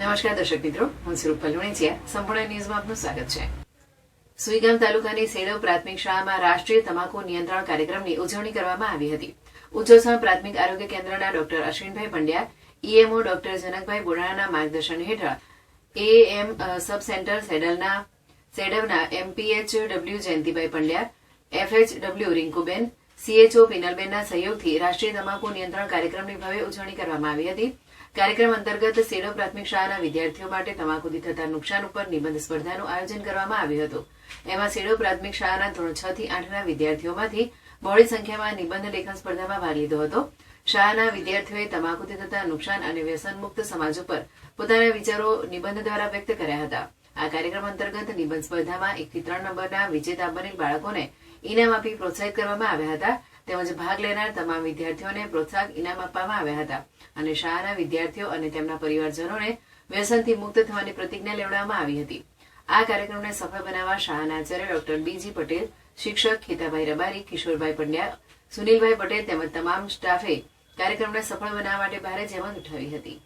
નમસ્કાર દર્શક મિત્રો, હું સ્વરૂપ લુણીચિયા. સંપૂર્ણ ન્યૂઝમાં આપનું સ્વાગત છે. સુઈગામ તાલુકાની સેડવ પ્રાથમિક શાળામાં રાષ્ટ્રીય તમાકુ નિયંત્રણ કાર્યક્રમની ઉજવણી કરવામાં આવી હતી. ઉચ્ચોસણ પ્રાથમિક આરોગ્ય કેન્દ્રના doctor Ashwinbhai Pandya EMO doctor Janakbhai બોરાણાના માર્ગદર્શન હેઠળ એએમ સબ સેન્ટર સેડલના, સેડવના MPH W Jayantibhai Pandya FHW Rinkuben CHO પિનલબેનના સહયોગથી રાષ્ટ્રીય તમાકુ નિયંત્રણ કાર્યક્રમની ભવ્ય ઉજવણી કરવામાં આવી હતી. કાર્યક્રમ અંતર્ગત સેડો પ્રાથમિક શાળાના વિદ્યાર્થીઓ માટે તમાકુથી થતા નુકસાન ઉપર નિબંધ સ્પર્ધાનું આયોજન કરવામાં આવ્યું હતું. એમાં સેડો પ્રાથમિક શાળાના ધોરણ છ થી આઠના વિદ્યાર્થીઓમાંથી બહોળી સંખ્યામાં નિબંધ લેખન સ્પર્ધામાં ભાગ લીધો હતો. શાળાના વિદ્યાર્થીઓએ તમાકુથી થતા નુકસાન અને વ્યસન મુક્ત સમાજ ઉપર પોતાના વિચારો નિબંધ દ્વારા વ્યક્ત કર્યા હતા. આ કાર્યક્રમ અંતર્ગત નિબંધ સ્પર્ધામાં એકથી ત્રણ નંબરના વિજેતા બનેલ બાળકોને ઇનામ આપી પ્રોત્સાહિત કરવામાં આવ્યા હતા. તેમજ ભાગ લેનાર તમામ વિદ્યાર્થીઓને પ્રોત્સાહક ઇનામ આપવામાં આવ્યા હતા. અને શાળાના વિદ્યાર્થીઓ અને તેમના પરિવારજનોને વ્યસનથી મુક્ત થવાની પ્રતિજ્ઞા લેવડાવવામાં આવી હતી. આ કાર્યક્રમને સફળ બનાવવા શાળાના આચાર્ય ડોક્ટર બીજી પટેલ, શિક્ષક ખેતાભાઈ રબારી, કિશોરભાઈ પંડ્યા, સુનિલભાઈ પટેલ તેમજ તમામ સ્ટાફે કાર્યક્રમને સફળ બનાવવા માટે ભારે જહેમત ઉઠાવી હતી.